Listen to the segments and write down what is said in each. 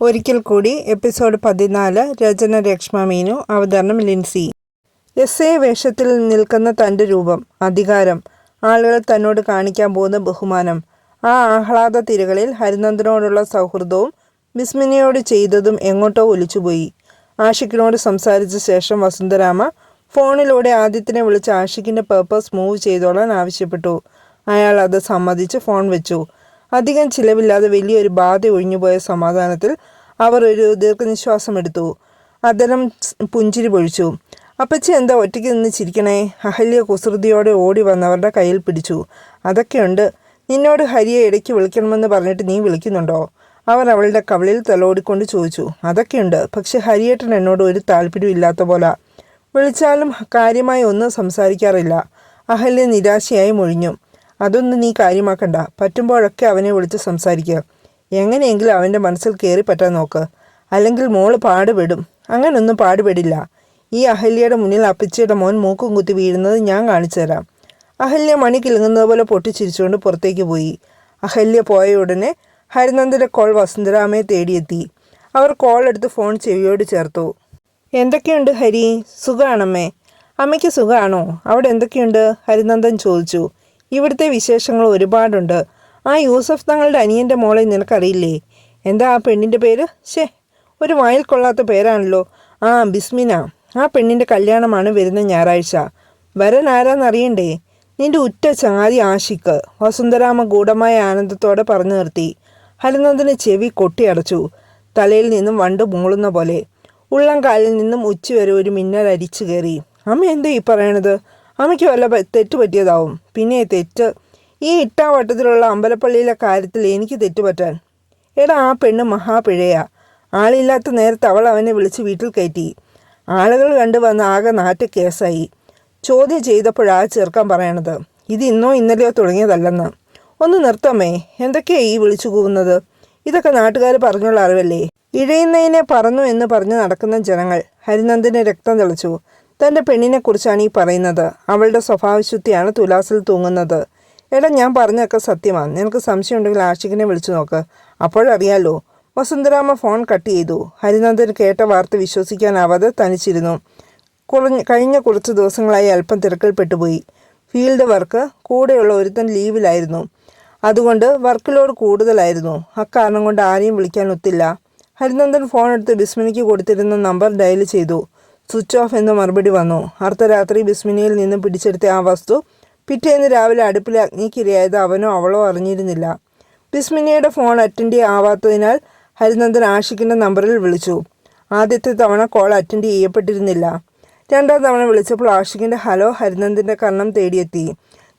ഒരിക്കൽ കൂടി എപ്പിസോഡ് പതിനാല് രചന രക്ഷ്മ മീനു അവതരണം ലിൻസി. എസ് എ വേഷത്തിൽ നിൽക്കുന്ന തന്റെ രൂപം അധികാരം ആളുകൾ തന്നോട് കാണിക്കാൻ പോകുന്ന ബഹുമാനം ആ ആഹ്ലാദ തിരകളിൽ ഹരിനന്ദനോടുള്ള സൗഹൃദവും വിസ്മിനിയോട് ചെയ്തതും എങ്ങോട്ടോ ഒലിച്ചുപോയി. ആഷിഖിനോട് സംസാരിച്ച ശേഷം വസുന്ധരാമ ഫോണിലൂടെ ആദിത്യനെ വിളിച്ച് ആഷിഖിന്റെ പേർപ്പസ് മൂവ് ചെയ്തോളാൻ ആവശ്യപ്പെട്ടു. അയാൾ അത് സമ്മതിച്ച് ഫോൺ വെച്ചു. അധികം ചിലവില്ലാതെ വലിയൊരു ബാധ ഒഴിഞ്ഞുപോയ സമാധാനത്തിൽ അവർ ഒരു ദീർഘനിശ്വാസം എടുത്തു. അദ്ദേഹം പുഞ്ചിരി പൊഴിച്ചു. അപ്പച്ചി എന്താ ഒറ്റയ്ക്ക് നിന്ന് ചിരിക്കണേ അഹല്യ കുസൃതിയോടെ ഓടി വന്നവരുടെ കയ്യിൽ പിടിച്ചു. അതൊക്കെയുണ്ട്. നിന്നോട് ഹരിയെ ഇടയ്ക്ക് വിളിക്കണമെന്ന് പറഞ്ഞിട്ട് നീ വിളിക്കുന്നുണ്ടോ അവർ അവളുടെ കവളിൽ തലോടിക്കൊണ്ട് ചോദിച്ചു. അതൊക്കെയുണ്ട്. പക്ഷെ ഹരിയേട്ടൻ എന്നോട് ഒരു താല്പര്യം ഇല്ലാത്ത പോലെ. വിളിച്ചാലും കാര്യമായി ഒന്നും സംസാരിക്കാറില്ല. അഹല്യ നിരാശയായി മൊഴിഞ്ഞു. അതൊന്നും നീ കാര്യമാക്കണ്ട. പറ്റുമ്പോഴൊക്കെ അവനെ വിളിച്ച് സംസാരിക്കുക. എങ്ങനെയെങ്കിലും അവന്റെ മനസ്സിൽ കയറി പറ്റാൻ നോക്ക്. അല്ലെങ്കിൽ മോൾ പാടുപെടും. അങ്ങനൊന്നും പാടുപെടില്ല. ഈ അഹല്യയുടെ മുന്നിൽ അപ്പച്ചിയുടെ മോൻ മൂക്കും കുത്തി വീഴുന്നത് ഞാൻ കാണിച്ചു തരാം അഹല്യ മണി കിളുങ്ങുന്നത് പോലെ പൊട്ടിച്ചിരിച്ചുകൊണ്ട് പുറത്തേക്ക് പോയി. അഹല്യ പോയ ഉടനെ ഹരിനന്ദന്റെ കോൾ വസുന്ധരാമയെ തേടിയെത്തി. അവർ കോൾ എടുത്ത് ഫോൺ ചെവിയോട് ചേർത്തു. എന്തൊക്കെയുണ്ട് ഹരി? സുഖമാണമ്മേ അമ്മയ്ക്ക് സുഖമാണോ അവിടെ എന്തൊക്കെയുണ്ട്? ഹരിനന്ദൻ ചോദിച്ചു. ഇവിടുത്തെ വിശേഷങ്ങൾ ഒരുപാടുണ്ട്. ആ യൂസഫ് തങ്ങളുടെ അനിയന്റെ മോളെ നിനക്കറിയില്ലേ? എന്താ ആ പെണ്ണിന്റെ പേര്? ശേ ഒരു വായിൽ കൊള്ളാത്ത പേരാണല്ലോ. ആ ബിസ്മിന. ആ പെണ്ണിന്റെ കല്യാണമാണ് വരുന്ന ഞായറാഴ്ച. വരൻ ആരാന്നറിയണ്ടേ? നിന്റെ ഉറ്റ ചാതി ആഷിക്ക്. വസുന്ധരാമ ഗൂഢമായ ആനന്ദത്തോടെ പറഞ്ഞു നിർത്തി. ഹരിനന്ദന് ചെവി കൊട്ടിയടച്ചു. തലയിൽ നിന്നും വണ്ട് മൂളുന്ന പോലെ. ഉള്ളം കാലിൽ നിന്നും ഉച്ചവരെ ഒരു മിന്നൽ അരിച്ചു കയറി. അമ്മ എന്താ ഈ പറയണത്? അമ്മയ്ക്ക് വല്ല തെറ്റ് പറ്റിയതാവും. പിന്നെ തെറ്റ് ഈ ഇട്ടാവട്ടത്തിലുള്ള അമ്പലപ്പള്ളിയിലെ കാര്യത്തിൽ എനിക്ക് തെറ്റുപറ്റാൻ എടാ ആ പെണ്ണ് മഹാപിഴയാ. ആളില്ലാത്ത നേരത്ത് അവൾ അവനെ വിളിച്ച് വീട്ടിൽ കയറ്റി. ആളുകൾ കണ്ടു വന്ന ആകെ നാറ്റ കേസായി. ചോദ്യം ചെയ്തപ്പോഴാ ചെറുക്കാൻ പറയണത് ഇത് ഇന്നോ ഇന്നലെയോ തുടങ്ങിയതല്ലെന്ന്. ഒന്ന് നിർത്തമേ എന്തൊക്കെയാ ഈ വിളിച്ചു കൂവുന്നത്? ഇതൊക്കെ നാട്ടുകാർ പറഞ്ഞുള്ള അറിവല്ലേ? ഇഴയുന്നതിനെ പറഞ്ഞു എന്ന് പറഞ്ഞ് നടക്കുന്ന ജനങ്ങൾ ഹരിനന്ദിനെ രക്തം തെളിച്ചു. തന്റെ പെണ്ണിനെക്കുറിച്ചാണ് ഈ പറയുന്നത്. അവളുടെ സ്വഭാവശുദ്ധിയാണ് തുലാസിൽ തൂങ്ങുന്നത്. എടാ ഞാൻ പറഞ്ഞൊക്കെ സത്യമാണ്. നിനക്ക് സംശയമുണ്ടെങ്കിൽ ആഷിഖിനെ വിളിച്ചു നോക്ക്. അപ്പോഴറിയാലോ വസുന്ധരാമ ഫോൺ കട്ട് ചെയ്തു. ഹരിനന്ദൻ കേട്ട വാർത്ത വിശ്വസിക്കാനാവാതെ തനിച്ചിരുന്നു. കുറഞ്ഞ കഴിഞ്ഞ കുറച്ച് ദിവസങ്ങളായി അല്പം തിരക്കിൽപ്പെട്ടുപോയി. ഫീൽഡ് വർക്ക് കൂടെയുള്ള ഒരുത്തൻ ലീവിലായിരുന്നു. അതുകൊണ്ട് വർക്ക് ലോഡ് കൂടുതലായിരുന്നു. അക്കാരണം കൊണ്ട് ആരെയും വിളിക്കാൻ ഒത്തില്ല. ഹരിനന്ദൻ ഫോൺ എടുത്ത് ബിസ്മിനിക്ക് കൊടുത്തിരുന്ന നമ്പർ ഡയൽ ചെയ്തു. സ്വിച്ച് ഓഫ് എന്ന മറുപടി വന്നു. അർദ്ധരാത്രി ബിസ്മിനിയിൽ നിന്ന് പിടിച്ചെടുത്ത ആ വസ്തു പിറ്റേന്ന് രാവിലെ അടുപ്പിൽ അഗ്നിക്കിരയായത് അവനോ അവളോ അറിഞ്ഞിരുന്നില്ല. ബിസ്മിനിയുടെ ഫോൺ അറ്റൻഡ് ആവാത്തതിനാൽ ഹരിനന്ദൻ ആഷിഖിന്റെ നമ്പറിൽ വിളിച്ചു. ആദ്യത്തെ തവണ കോൾ അറ്റൻഡ് ചെയ്യപ്പെട്ടിരുന്നില്ല. രണ്ടാം തവണ വിളിച്ചപ്പോൾ ആഷിഖിന്റെ ഹലോ ഹരിനന്ദന്റെ കർണം തേടിയെത്തി.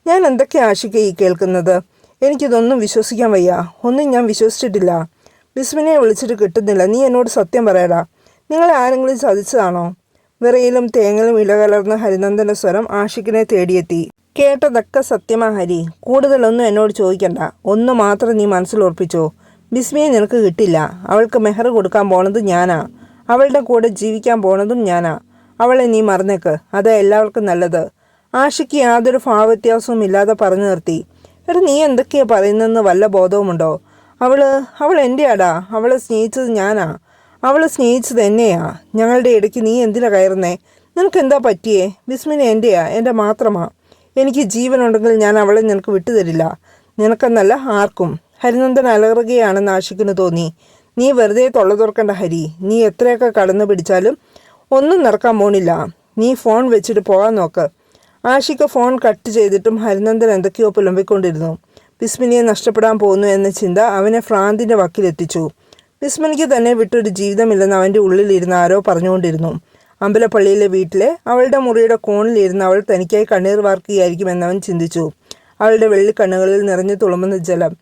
ഞാൻ എന്തൊക്കെ ആഷിഖ് ഈ കേൾക്കുന്നത്? എനിക്കിതൊന്നും വിശ്വസിക്കാൻ വയ്യ. ഒന്നും ഞാൻ വിശ്വസിച്ചിട്ടില്ല. ബിസ്മിനെ വിളിച്ചിട്ട് കിട്ടുന്നില്ല. നീ എന്നോട് സത്യം പറയടാ. നിങ്ങളെ ആരെങ്കിലും ചതിച്ചതാണോ? വിറയിലും തേങ്ങലും ഇലകലർന്ന ഹരിനന്ദന്റെ സ്വരം ആഷിഖിനെ തേടിയെത്തി. കേട്ടതൊക്കെ സത്യമാ ഹരി. കൂടുതലൊന്നും എന്നോട് ചോദിക്കണ്ട. ഒന്ന് മാത്രം നീ മനസ്സിൽ ഉറപ്പിച്ചോ ബിസ്മിയെ നിനക്ക് കിട്ടില്ല. അവൾക്ക് മെഹർ കൊടുക്കാൻ പോണത് ഞാനാ. അവളുടെ കൂടെ ജീവിക്കാൻ പോണതും ഞാനാ. അവളെ നീ മറന്നേക്ക്. അതാ എല്ലാവർക്കും നല്ലത്. ആഷിക്ക് യാതൊരു ഭാവവ്യത്യാസവും ഇല്ലാതെ പറഞ്ഞു നിർത്തി. എടാ നീ എന്തൊക്കെയാ പറയുന്നതെന്ന് വല്ല ബോധവുമുണ്ടോ? അവൾ അവൾ എന്റെയാടാ അവളെ സ്നേഹിച്ചത് ഞാനാ. അവളെ സ്നേഹിച്ചത് എന്നെയാ? ഞങ്ങളുടെ ഇടയ്ക്ക് നീ എന്തിനാ കയറുന്നേ? നിനക്ക് എന്താ പറ്റിയേ? വിസ്മിന് എന്റെയാ എന്റെ മാത്രമാ. എനിക്ക് ജീവനുണ്ടെങ്കിൽ ഞാൻ അവളെ നിനക്ക് വിട്ടുതരില്ല. നിനക്കെന്നല്ല ആർക്കും. ഹരിനന്ദൻ അലറുകയാണെന്ന് ആശിക്കുന്നു തോന്നി. നീ വെറുതെ തൊള്ള തുറക്കണ്ട ഹരി. നീ എത്രയൊക്കെ കടന്നു പിടിച്ചാലും ഒന്നും നടക്കാൻ പോണില്ല. നീ ഫോൺ വെച്ചിട്ട് പോകാൻ നോക്ക്. ആഷിക്ക് ഫോൺ കട്ട് ചെയ്തിട്ടും ഹരിനന്ദൻ എന്തൊക്കെയോ പുലമ്പിക്കൊണ്ടിരുന്നു. വിസ്മിനിയെ നഷ്ടപ്പെടാൻ പോകുന്നു എന്ന ചിന്ത അവനെ ഫ്രാന്തിന്റെ വക്കിലെത്തിച്ചു. ബിസ്മിനിക്ക് തന്നെ വിട്ടൊരു ജീവിതമില്ലെന്ന് അവന്റെ ഉള്ളിലിരുന്ന് ആരോ പറഞ്ഞുകൊണ്ടിരുന്നു. അമ്പലപ്പള്ളിയിലെ വീട്ടിലെ അവളുടെ മുറിയുടെ കോണിലിരുന്ന് അവൾ തനിക്കായി കണ്ണീർ വാർക്കുകയായിരിക്കുമെന്ന് അവൻ ചിന്തിച്ചു. അവളുടെ വെള്ളിക്കണ്ണുകളിൽ നിറഞ്ഞു തുളുമ്പുന്ന ജലം.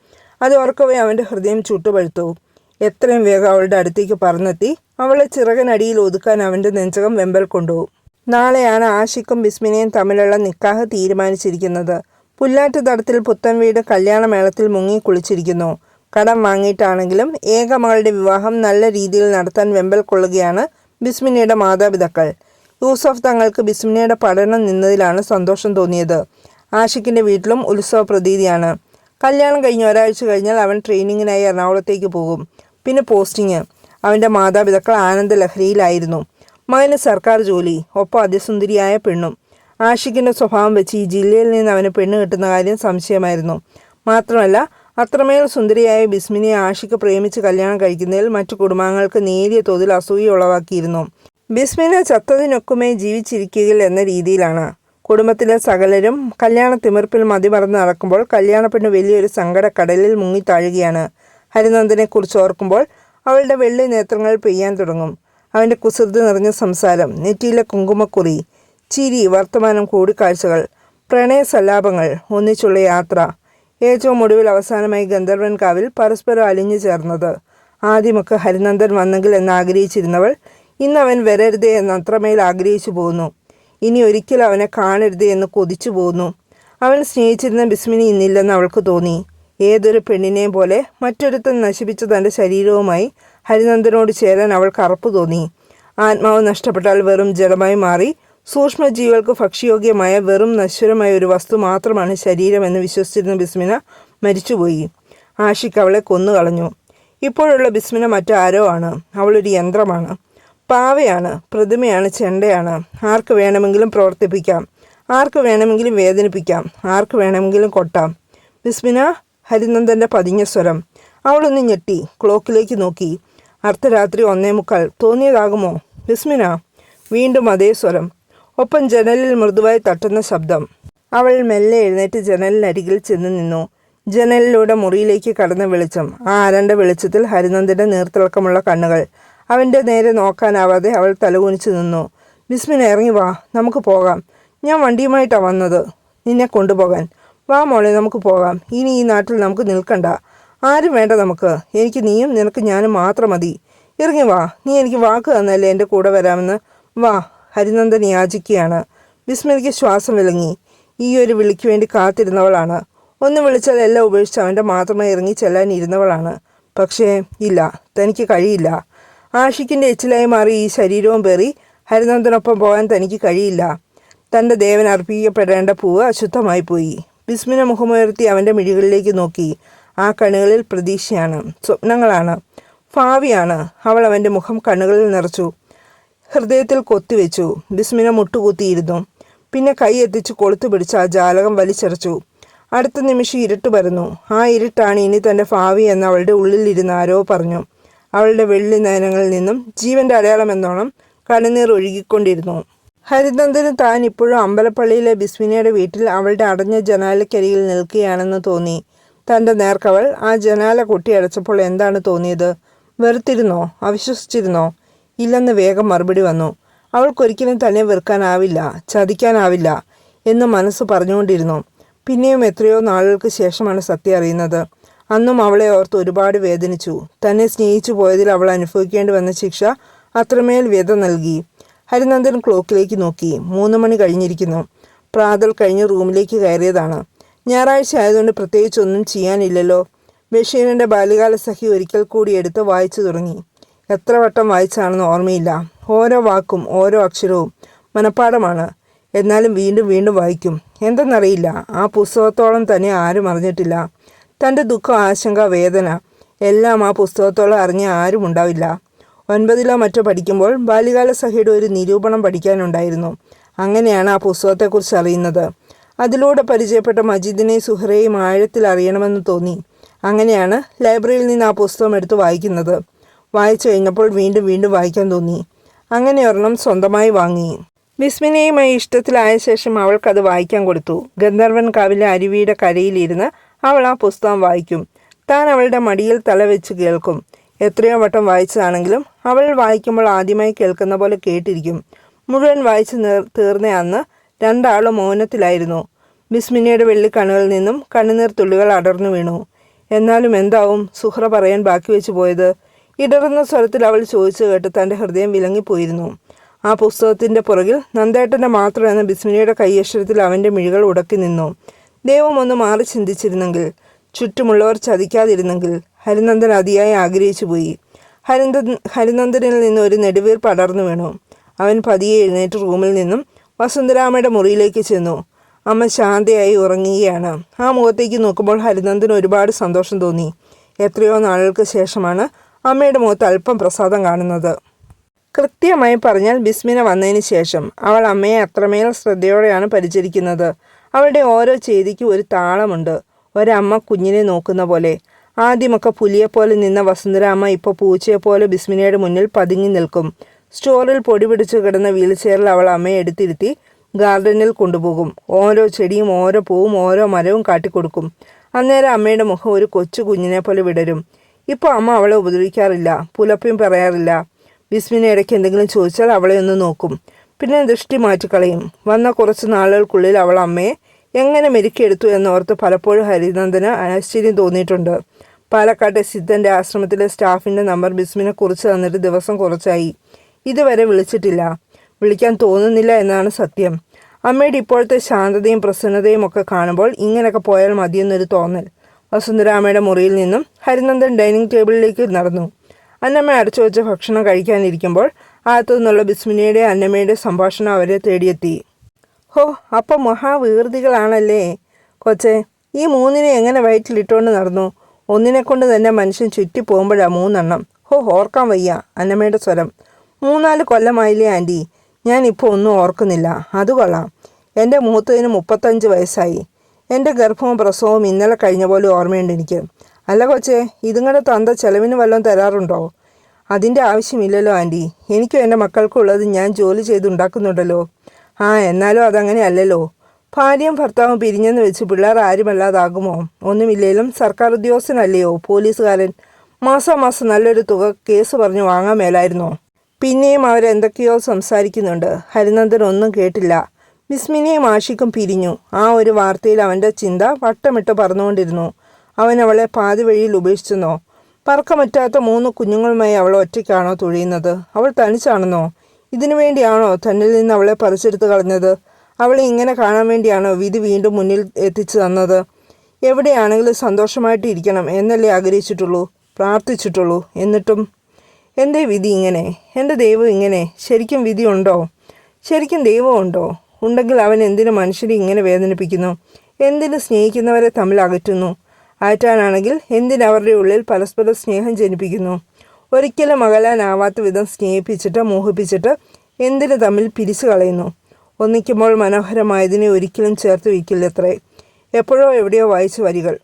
അത് ഓർക്കവേ അവന്റെ ഹൃദയം ചുട്ടുപഴുത്തു. എത്രയും വേഗം അവളുടെ അടുത്തേക്ക് പറന്നെത്തി അവളെ ചിറകനടിയിൽ ഒതുക്കാൻ അവന്റെ നെഞ്ചകം വെമ്പൽ കൊണ്ടു. നാളെയാണ് ആഷിക്കും ബിസ്മിനെയും തമ്മിലുള്ള നിക്കാഹ് തീരുമാനിച്ചിരിക്കുന്നത്. പുല്ലാറ്റ് തടത്തിൽ പുത്തൻ വീട് കല്യാണമേളത്തിൽ മുങ്ങി കുളിച്ചിരിക്കുന്നു. കടം വാങ്ങിയിട്ടാണെങ്കിലും ഏക മകളുടെ വിവാഹം നല്ല രീതിയിൽ നടത്താൻ വെമ്പൽ കൊള്ളുകയാണ് ബിസ്മിനയുടെ മാതാപിതാക്കൾ. യൂസഫ് തങ്ങൾക്ക് ബിസ്മിനയുടെ പഠനം നിന്നതിലാണ് സന്തോഷം തോന്നിയത്. ആഷിഖിന്റെ വീട്ടിലും ഉത്സവ പ്രതീതിയാണ്. കല്യാണം കഴിഞ്ഞ് ഒരാഴ്ച കഴിഞ്ഞാൽ അവൻ ട്രെയിനിങ്ങിനായി എറണാകുളത്തേക്ക് പോകും. പിന്നെ പോസ്റ്റിങ്. അവന്റെ മാതാപിതാക്കൾ ആനന്ദ ലഹരിയിലായിരുന്നു. മകന് സർക്കാർ ജോലി ഒപ്പം അതിസുന്ദരിയായ പെണ്ണും. ആഷിഖിന്റെ സ്വഭാവം വെച്ച് ഈ ജില്ലയിൽ നിന്ന് അവന് പെണ്ണ് കിട്ടുന്ന കാര്യം സംശയമായിരുന്നു. മാത്രമല്ല അത്രമേൽ സുന്ദരിയായ ബിസ്മിനെ ആഷിക്ക് പ്രേമിച്ച് കല്യാണം കഴിക്കുന്നതിൽ മറ്റു കുടുംബാംഗങ്ങൾക്ക് നേരിയ തോതിൽ അസൂയ ഉളവാക്കിയിരുന്നു. ബിസ്മിന് ചത്തതിനൊക്കുമേ ജീവിച്ചിരിക്കുകയിൽ എന്ന രീതിയിലാണ്. കുടുംബത്തിലെ സകലരും കല്യാണ തിമിർപ്പിൽ മതിമറന്ന് നടക്കുമ്പോൾ കല്യാണപ്പെണ്ണ് വലിയൊരു സങ്കടക്കടലിൽ മുങ്ങിത്താഴുകയാണ്. ഹരിനന്ദനെ കുറിച്ച് ഓർക്കുമ്പോൾ അവളുടെ വെള്ളി നേത്രങ്ങൾ പെയ്യാൻ തുടങ്ങും. അവന്റെ കുസൃതി നിറഞ്ഞ സംസാരം നെറ്റിയിലെ കുങ്കുമക്കുറി ചിരി വർത്തമാനം കൂടിക്കാഴ്ചകൾ പ്രണയ സല്ലാപങ്ങൾ ഒന്നിച്ചുള്ള യാത്ര ഏറ്റവും ഒടുവിൽ അവസാനമായി ഗന്ധർവൻ കാവിൽ പരസ്പരം അലിഞ്ഞു ചേർന്നത്. ആദ്യമൊക്കെ ഹരിനന്ദൻ വന്നെങ്കിൽ എന്ന് ആഗ്രഹിച്ചിരുന്നവൾ ഇന്ന് അവൻ വരരുതേ എന്ന് അത്രമേൽ ആഗ്രഹിച്ചു പോകുന്നു ഇനി ഒരിക്കലും അവനെ കാണരുതേ എന്ന് കൊതിച്ചു പോകുന്നു അവൻ സ്നേഹിച്ചിരുന്ന ബിസ്മിനി ഇന്നില്ലെന്ന് അവൾക്ക് തോന്നി. ഏതൊരു പെണ്ണിനെയും പോലെ മറ്റൊരുത്തൻ നശിപ്പിച്ച തന്റെ ശരീരവുമായി ഹരിനന്ദനോട് ചേരാൻ അവൾ അറപ്പ് തോന്നി. ആത്മാവ് നഷ്ടപ്പെട്ടാൽ വെറും ജലമായി മാറി സൂക്ഷ്മജീവികൾക്ക് ഭക്ഷ്യയോഗ്യമായ വെറും നശ്വരമായ ഒരു വസ്തു മാത്രമാണ് ശരീരമെന്ന് വിശ്വസിച്ചിരുന്ന ബിസ്മിന മരിച്ചുപോയി. ആഷിക്ക് അവളെ കൊന്നുകളഞ്ഞു. ഇപ്പോഴുള്ള ബിസ്മിന മറ്റാരോ ആണ്? അവളൊരു യന്ത്രമാണ്. പാവയാണ് പ്രതിമയാണ് ചെണ്ടയാണ്. ആർക്ക് വേണമെങ്കിലും പ്രവർത്തിപ്പിക്കാം. ആർക്ക് വേണമെങ്കിലും വേദനിപ്പിക്കാം. ആർക്ക് വേണമെങ്കിലും കൊട്ടാം. ബിസ്മിന ഹരിനന്ദന്റെ പതിഞ്ഞ സ്വരം. അവളൊന്ന് ഞെട്ടി ക്ലോക്കിലേക്ക് നോക്കി. അർദ്ധരാത്രി ഒന്നേ മുക്കാൽ തോന്നിയതാകുമോ? ബിസ്മിന വീണ്ടും അതേ സ്വരം. ഒപ്പം ജനലിൽ മൃദുവായി തട്ടുന്ന ശബ്ദം. അവൾ മെല്ലെ എഴുന്നേറ്റ് ജനലിനരികിൽ ചെന്ന് നിന്നു. ജനലിലൂടെ മുറിയിലേക്ക് കടന്ന വെളിച്ചം. ആ അരണ്ട വെളിച്ചത്തിൽ ഹരിനന്ദന്റെ നീർത്തിളക്കമുള്ള കണ്ണുകൾ. അവന്റെ നേരെ നോക്കാനാവാതെ അവൾ തലകുനിച്ചു നിന്നു. ബിസ്മിൻ ഇറങ്ങി വാ. നമുക്ക് പോകാം. ഞാൻ വണ്ടിയുമായിട്ടാണ് വന്നത്. നിന്നെ കൊണ്ടുപോകാൻ. വാ മോളെ നമുക്ക് പോകാം. ഇനി ഈ നാട്ടിൽ നമുക്ക് നിൽക്കണ്ട. ആരും വേണ്ട നമുക്ക്. എനിക്ക് നീയും നിനക്ക് ഞാനും മാത്രം മതി. ഇറങ്ങി വാ. നീ എനിക്ക് വാക്ക് തന്നല്ലേ എന്റെ കൂടെ വരാമെന്ന്. വാ ഹരിനന്ദൻ യാചിക്കുകയാണ്. വിസ്മൃതിക്ക് ശ്വാസം വിളങ്ങി ഈ ഒരു വിളിക്ക് വേണ്ടി കാത്തിരുന്നവളാണ്. ഒന്ന് വിളിച്ചാൽ എല്ലാം ഉപേക്ഷിച്ച് അവന്റെ മാത്രമായി ഇറങ്ങി ചെല്ലാൻ ഇരുന്നവളാണ്. പക്ഷേ ഇല്ല തനിക്ക് കഴിയില്ല. ആഷിക്കിന്റെ എച്ചിലായി മാറി ഈ ശരീരവും പേറി ഹരിനന്ദനൊപ്പം പോകാൻ തനിക്ക് കഴിയില്ല. തന്റെ ദേവൻ അർപ്പിക്കപ്പെടേണ്ട പൂവ് അശുദ്ധമായി പോയി. ബിസ്മിന മുഖമുയർത്തി അവന്റെ മിഴികളിലേക്ക് നോക്കി. ആ കണ്ണുകളിൽ പ്രതീക്ഷയാണ് സ്വപ്നങ്ങളാണ്. ഭാവിയാണ്. അവൾ അവന്റെ മുഖം കണ്ണുകളിൽ നിറച്ചു. ഹൃദയത്തിൽ കൊത്തിവെച്ചു. ബിസ്മിന മുട്ടുകുത്തിയിരുന്നു. പിന്നെ കൈ എത്തിച്ച് കൊളുത്തു പിടിച്ച് ആ ജാലകം വലിച്ചെറിച്ചു. അടുത്ത നിമിഷം ഇരുട്ട് പരന്നു. ആ ഇരുട്ടാണ് ഇനി തന്റെ ഭാവി എന്ന് അവളുടെ ഉള്ളിലിരുന്ന് ആരോ പറഞ്ഞു. അവളുടെ വെള്ളി നയനങ്ങളിൽ നിന്നും ജീവന്റെ അടയാളം എന്നോണം കണ്ണുനീർ ഒഴുകിക്കൊണ്ടിരുന്നു. ഹരിനന്ദന് താൻ ഇപ്പോഴും അമ്പലപ്പള്ളിയിലെ ബിസ്മിനയുടെ വീട്ടിൽ അവളുടെ അടഞ്ഞ ജനാലക്കരിയിൽ നിൽക്കുകയാണെന്ന് തോന്നി. തന്റെ നേർക്കവൾ ആ ജനാല കൊട്ടിയടച്ചപ്പോൾ എന്താണ് തോന്നിയത്? വെറുത്തിരുന്നോ? അവിശ്വസിച്ചിരുന്നോ? ഇല്ലെന്ന് വേഗം മറുപടി വന്നു. അവൾക്കൊരിക്കലും തന്നെ വെറുക്കാനാവില്ല ചതിക്കാനാവില്ല എന്ന് മനസ്സ് പറഞ്ഞുകൊണ്ടിരുന്നു. പിന്നെയും എത്രയോ നാളുകൾക്ക് ശേഷമാണ് സത്യം അറിയുന്നത്. അന്നും അവളെ ഓർത്ത് ഒരുപാട് വേദനിച്ചു. തന്നെ സ്നേഹിച്ചു പോയതിൽ അവൾ അനുഭവിക്കേണ്ടി വന്ന ശിക്ഷ അത്രമേൽ വ്യത നൽകി. ഹരിനന്ദൻ ക്ലോക്കിലേക്ക് നോക്കി. മൂന്ന് മണി കഴിഞ്ഞിരിക്കുന്നു. പ്രാതൽ കഴിഞ്ഞ് റൂമിലേക്ക് കയറിയതാണ്. ഞായറാഴ്ച ആയതുകൊണ്ട് പ്രത്യേകിച്ചൊന്നും ചെയ്യാനില്ലല്ലോ. ബഷീറിന്റെ ബാല്യകാല സഖി ഒരിക്കൽ കൂടി എടുത്ത് വായിച്ചു തുടങ്ങി. എത്ര വട്ടം വായിച്ചാണെന്ന് ഓർമ്മയില്ല. ഓരോ വാക്കും ഓരോ അക്ഷരവും മനഃപ്പാടമാണ്. എന്നാലും വീണ്ടും വീണ്ടും വായിക്കും. എന്തെന്നറിയില്ല. ആ പുസ്തകത്തോളം തന്നെ ആരും അറിഞ്ഞിട്ടില്ല. തന്റെ ദുഃഖം ആശങ്ക വേദന എല്ലാം ആ പുസ്തകത്തോളം അറിഞ്ഞ ആരും ഉണ്ടാവില്ല. ഒൻപതിലോ മറ്റോ പഠിക്കുമ്പോൾ ബാല്യകാല സഖിയുടെ ഒരു നിരൂപണം പഠിക്കാനുണ്ടായിരുന്നു. അങ്ങനെയാണ് ആ പുസ്തകത്തെക്കുറിച്ച് അറിയുന്നത്. അതിലൂടെ പരിചയപ്പെട്ട മജീദിനെ സുഹറയും ആഴത്തിൽ അറിയണമെന്ന് തോന്നി. അങ്ങനെയാണ് ലൈബ്രറിയിൽ നിന്ന് ആ പുസ്തകം എടുത്ത് വായിക്കുന്നത്. വായിച്ചു കഴിഞ്ഞപ്പോൾ വീണ്ടും വീണ്ടും വായിക്കാൻ തോന്നി. അങ്ങനെ ഒരെണ്ണം സ്വന്തമായി വാങ്ങി. വിസ്മിനയുമായി ഇഷ്ടത്തിലായ ശേഷം അവൾക്കത് വായിക്കാൻ കൊടുത്തു. ഗന്ധർവൻ കാവിലെ അരുവിയുടെ കരയിലിരുന്ന് അവൾ ആ പുസ്തകം വായിക്കും. താൻ അവളുടെ മടിയിൽ തല വെച്ച് കേൾക്കും. എത്രയോ വട്ടം വായിച്ചതാണെങ്കിലും അവൾ വായിക്കുമ്പോൾ ആദ്യമായി കേൾക്കുന്ന പോലെ കേട്ടിരിക്കും. മുഴുവൻ വായിച്ച് തീർന്ന അന്ന് രണ്ടാളും മൗനത്തിലായിരുന്നു. ബിസ്മിനയുടെ വെള്ളിക്കണ്ണുകളിൽ നിന്നും കണ്ണുനീർ തുള്ളികൾ അടർന്നു വീണു. എന്നാലും എന്താവും സുഹ്ര പറയാൻ ബാക്കി വെച്ച് പോയത്? ഇടറുന്ന സ്വരത്തിൽ അവൾ ചോദിച്ചു കേട്ട് തന്റെ ഹൃദയം വിലങ്ങിപ്പോയിരുന്നു ആ പുസ്തകത്തിന്റെ പുറകിൽ നന്ദേട്ടന്റെ മാത്രം എന്ന ബിസ്മിനിയുടെ കൈയക്ഷരത്തിൽ അവന്റെ മിഴികൾ ഉടക്കി നിന്നു. ദൈവം ഒന്ന് മാറി ചിന്തിച്ചിരുന്നെങ്കിൽ ചുറ്റുമുള്ളവർ ചതിക്കാതിരുന്നെങ്കിൽ ഹരിനന്ദൻ അതിയായി ആഗ്രഹിച്ചു പോയി. ഹരിനന്ദൻ ഹരിനന്ദനിൽ നിന്ന് ഒരു നെടുവീർ പടർന്നു വീണു. അവൻ പതിയെ എഴുന്നേറ്റ് റൂമിൽ നിന്നും വസുന്ധരാമയുടെ മുറിയിലേക്ക് ചെന്നു. അമ്മ ശാന്തയായി ഉറങ്ങുകയാണ്. ആ മുഖത്തേക്ക് നോക്കുമ്പോൾ ഹരിനന്ദന് ഒരുപാട് സന്തോഷം തോന്നി. എത്രയോ നാളുകൾക്ക് ശേഷമാണ് അമ്മയുടെ മുഖത്ത് അല്പം പ്രസാദം കാണുന്നത്. കൃത്യമായി പറഞ്ഞാൽ ബിസ്മിന വന്നതിന് ശേഷം അവൾ അമ്മയെ അത്രമേൽ ശ്രദ്ധയോടെയാണ് പരിചരിക്കുന്നത്. അവളുടെ ഓരോ ചെയ്തിക്കും ഒരു താളമുണ്ട്. ഒരമ്മ കുഞ്ഞിനെ നോക്കുന്ന പോലെ. ആദ്യമൊക്കെ പുലിയെപ്പോലെ നിന്ന വസുന്ധരാമ്മ ഇപ്പോൾ പൂച്ചയെപ്പോലെ ബിസ്മിനയുടെ മുന്നിൽ പതുങ്ങി നിൽക്കും. സ്റ്റോറിൽ പൊടി പിടിച്ചു കിടന്ന വീൽ ചെയറിൽ അവൾ അമ്മയെ എടുത്തിരുത്തി ഗാർഡനിൽ കൊണ്ടുപോകും. ഓരോ ചെടിയും ഓരോ പൂവും ഓരോ മരവും കാട്ടിക്കൊടുക്കും. അന്നേരം അമ്മയുടെ മുഖം ഒരു കൊച്ചു കുഞ്ഞിനെ പോലെ വിടരും. ഇപ്പോൾ അമ്മ അവളെ ഉപദ്രവിക്കാറില്ല പുലപ്പയും പറയാറില്ല. ബിസ്മിനെ ഇടയ്ക്ക് എന്തെങ്കിലും ചോദിച്ചാൽ അവളെ ഒന്ന് നോക്കും. പിന്നെ ദൃഷ്ടി മാറ്റിക്കളയും. വന്ന കുറച്ച് നാളുകൾക്കുള്ളിൽ അവൾ അമ്മയെ എങ്ങനെ മെരുക്കിയെടുത്തു എന്നോർത്ത് പലപ്പോഴും ഹരിനന്ദന് ആശ്ചര്യം തോന്നിയിട്ടുണ്ട്. പാലക്കാട്ടെ സിദ്ധന്റെ ആശ്രമത്തിലെ സ്റ്റാഫിന്റെ നമ്പർ ബിസ്മിനെ കുറിച്ച് തന്നിട്ട് ദിവസം കുറച്ചായി. ഇതുവരെ വിളിച്ചിട്ടില്ല. വിളിക്കാൻ തോന്നുന്നില്ല എന്നാണ് സത്യം. അമ്മയുടെ ഇപ്പോഴത്തെ ശാന്തതയും പ്രസന്നതയും ഒക്കെ കാണുമ്പോൾ ഇങ്ങനെയൊക്കെ പോയാൽ മതിയെന്നൊരു തോന്നൽ. വസുന്ധരാമയുടെ മുറിയിൽ നിന്നും ഹരിനന്ദൻ ഡൈനിങ് ടേബിളിലേക്ക് നടന്നു. അന്നമ്മ അടച്ചു വെച്ച ഭക്ഷണം കഴിക്കാനിരിക്കുമ്പോൾ അകത്തു നിന്നുള്ള ബിസ്മിനിയുടെ അന്നമ്മയുടെ സംഭാഷണം അവരെ തേടിയെത്തി. ഹോ അപ്പം മഹാവീർതികളാണല്ലേ കൊച്ചെ ഈ മൂന്നിനെ എങ്ങനെ വയറ്റിലിട്ടുകൊണ്ട് നടന്നു? ഒന്നിനെ കൊണ്ട് തന്നെ മനുഷ്യൻ ചുറ്റി പോകുമ്പോഴാണ് മൂന്നെണ്ണം. ഹോ ഓർക്കാൻ വയ്യ അന്നമ്മയുടെ സ്വരം. മൂന്നാൽ കൊല്ലമായില്ലേ ആന്റി ഞാനിപ്പോൾ ഒന്നും ഓർക്കുന്നില്ല. അത് കൊള്ളാം. എന്റെ മൂത്തതിന് മുപ്പത്തഞ്ച് വയസ്സായി. എന്റെ ഗർഭവും പ്രസവവും ഇന്നലെ കഴിഞ്ഞ പോലെ ഓർമ്മയുണ്ട് എനിക്ക്. അല്ല കൊച്ചേ ഇതുങ്ങളുടെ തന്ത ചെലവിന് വല്ലതും തരാറുണ്ടോ? അതിന്റെ ആവശ്യമില്ലല്ലോ ആന്റി എനിക്കും എന്റെ മക്കൾക്കുള്ളത് ഞാൻ ജോലി ചെയ്തുണ്ടാക്കുന്നുണ്ടല്ലോ ആ എന്നാലും അതങ്ങനെ അല്ലല്ലോ. ഭാര്യയും ഭർത്താവും പിരിഞ്ഞെന്ന് വെച്ച് പിള്ളേർ ആരുമല്ലാതാകുമോ? ഒന്നുമില്ലേലും സർക്കാർ ഉദ്യോഗസ്ഥനല്ലയോ? പോലീസുകാരൻ മാസാമാസം നല്ലൊരു തുക കേസ് പറഞ്ഞു വാങ്ങാൻ മേലായിരുന്നോ? പിന്നെയും അവരെന്തൊക്കെയോ സംസാരിക്കുന്നുണ്ട്. ഹരിനന്ദൻ ഒന്നും കേട്ടില്ല. വിസ്മിനെയും ആഷിക്കും പിരിഞ്ഞു. ആ ഒരു വാർത്തയിൽ അവന്റെ ചിന്ത വട്ടമിട്ട് പറന്നുകൊണ്ടിരുന്നു. അവൻ അവളെ പാതി വഴിയിൽ ഉപേക്ഷിച്ചെന്നോ? പറക്കമറ്റാത്ത മൂന്ന് കുഞ്ഞുങ്ങളുമായി അവൾ ഒറ്റയ്ക്കാണോ തുഴയുന്നത്? അവൾ തനിച്ചാണെന്നോ? ഇതിനു വേണ്ടിയാണോ തന്നിൽ നിന്ന് അവളെ പറിച്ചെടുത്ത് കളഞ്ഞത്? അവളെ ഇങ്ങനെ കാണാൻ വേണ്ടിയാണോ വിധി വീണ്ടും മുന്നിൽ എത്തിച്ചു തന്നത്? എവിടെയാണെങ്കിലും സന്തോഷമായിട്ട് ഇരിക്കണം എന്നല്ലേ ആഗ്രഹിച്ചിട്ടുള്ളൂ പ്രാർത്ഥിച്ചിട്ടുള്ളൂ. എന്നിട്ടും എന്റെ വിധി ഇങ്ങനെ? എന്റെ ദൈവം ഇങ്ങനെ? ശരിക്കും വിധിയുണ്ടോ ശരിക്കും ദൈവം ഉണ്ടോ? ഉണ്ടെങ്കിൽ അവൻ എന്തിനു മനുഷ്യരെ ഇങ്ങനെ വേദനിപ്പിക്കുന്നു? എന്തിനു സ്നേഹിക്കുന്നവരെ തമ്മിൽ അകറ്റുന്നു? ആറ്റാനാണെങ്കിൽ എന്തിനവരുടെ ഉള്ളിൽ പരസ്പരം സ്നേഹം ജനിപ്പിക്കുന്നു? ഒരിക്കലും അകലാനാവാത്ത വിധം സ്നേഹിപ്പിച്ചിട്ട് മോഹിപ്പിച്ചിട്ട് എന്തിനു തമ്മിൽ പിരിച്ചു കളയുന്നു? ഒന്നിക്കുമ്പോൾ മനോഹരമായതിനെ ഒരിക്കലും ചേർത്ത് വയ്ക്കില്ലത്രേ. എപ്പോഴോ എവിടെയോ വായിച്ച വരികൾ.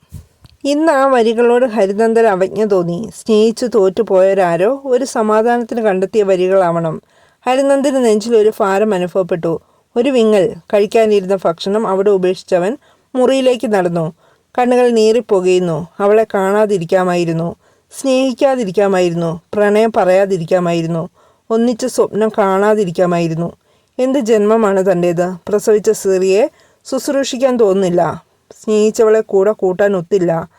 ഇന്ന് ആ വരികളോട് ഹരിതന്തര അവജ്ഞ തോന്നി. സ്നേഹിച്ചു തോറ്റുപോയവരാരോ ഒരു സമാധാനത്തിന് കണ്ടെത്തിയ വരികളാവണം. ഹരിനന്ദന് നെഞ്ചിൽ ഒരു ഭാരം അനുഭവപ്പെട്ടു. ഒരു വിങ്ങൽ കഴിക്കാനിരുന്ന ഭക്ഷണം അവിടെ ഉപേക്ഷിച്ചവൻ മുറിയിലേക്ക് നടന്നു. കണ്ണുകൾ നീറിപ്പോകുന്നു അവളെ കാണാതിരിക്കാമായിരുന്നു. സ്നേഹിക്കാതിരിക്കാമായിരുന്നു. പ്രണയം പറയാതിരിക്കാമായിരുന്നു. ഒന്നിച്ച് സ്വപ്നം കാണാതിരിക്കാമായിരുന്നു. എന്ത് ജന്മമാണ് തന്റേത്? പ്രസവിച്ച സ്ത്രീയെ ശുശ്രൂഷിക്കാൻ തോന്നുന്നില്ല. സ്നേഹിച്ചവളെ കൂടെ കൂട്ടാൻ ഒത്തില്ല.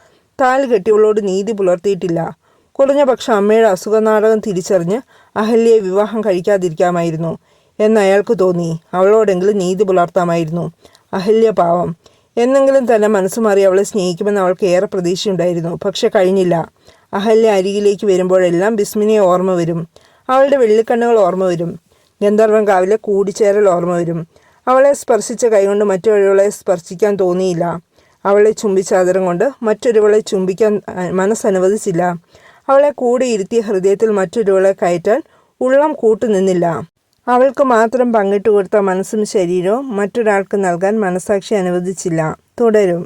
താൽ കെട്ടിയവളോട് നീതി പുലർത്തിയിട്ടില്ല. കുറഞ്ഞ പക്ഷം അമ്മയുടെ അസുഖനാടകം തിരിച്ചറിഞ്ഞ് അഹല്യയെ വിവാഹം കഴിക്കാതിരിക്കാമായിരുന്നു. എന്ന് അയാൾക്ക് തോന്നി. അവളോടെങ്കിലും നീതി പുലർത്താമായിരുന്നു. അഹല്യ പാവം. എന്നെങ്കിലും തന്നെ മനസ്സ് മാറി അവളെ സ്നേഹിക്കുമെന്ന് അവൾക്ക് ഏറെ പ്രതീക്ഷയുണ്ടായിരുന്നു. പക്ഷെ കഴിഞ്ഞില്ല. അഹല്യ അരികിലേക്ക് വരുമ്പോഴെല്ലാം ബിസ്മിനെ ഓർമ്മ വരും. അവളുടെ വെള്ളിക്കണ്ണുകൾ ഓർമ്മ വരും. ഗന്ധർവൻ കാവിലെ കൂടിച്ചേരൽ ഓർമ്മ വരും. അവളെ സ്പർശിച്ച കൈകൊണ്ട് മറ്റൊരാളെ സ്പർശിക്കാൻ തോന്നിയില്ല. അവളെ ചുംബിച്ച ആദരം കൊണ്ട് മറ്റൊരുവളെ ചുംബിക്കാൻ മനസ്സനുവദിച്ചില്ല. അവളെ കൂടെ ഇരുത്തിയ ഹൃദയത്തിൽ മറ്റൊരുവളെ കയറ്റാൻ ഉള്ളം കൂട്ടുനിന്നില്ല. അവൾക്ക് മാത്രം പങ്കിട്ട് കൊടുത്ത മനസ്സും ശരീരവും മറ്റൊരാൾക്ക് നൽകാൻ മനസാക്ഷി അനുവദിച്ചില്ല. തുടരും.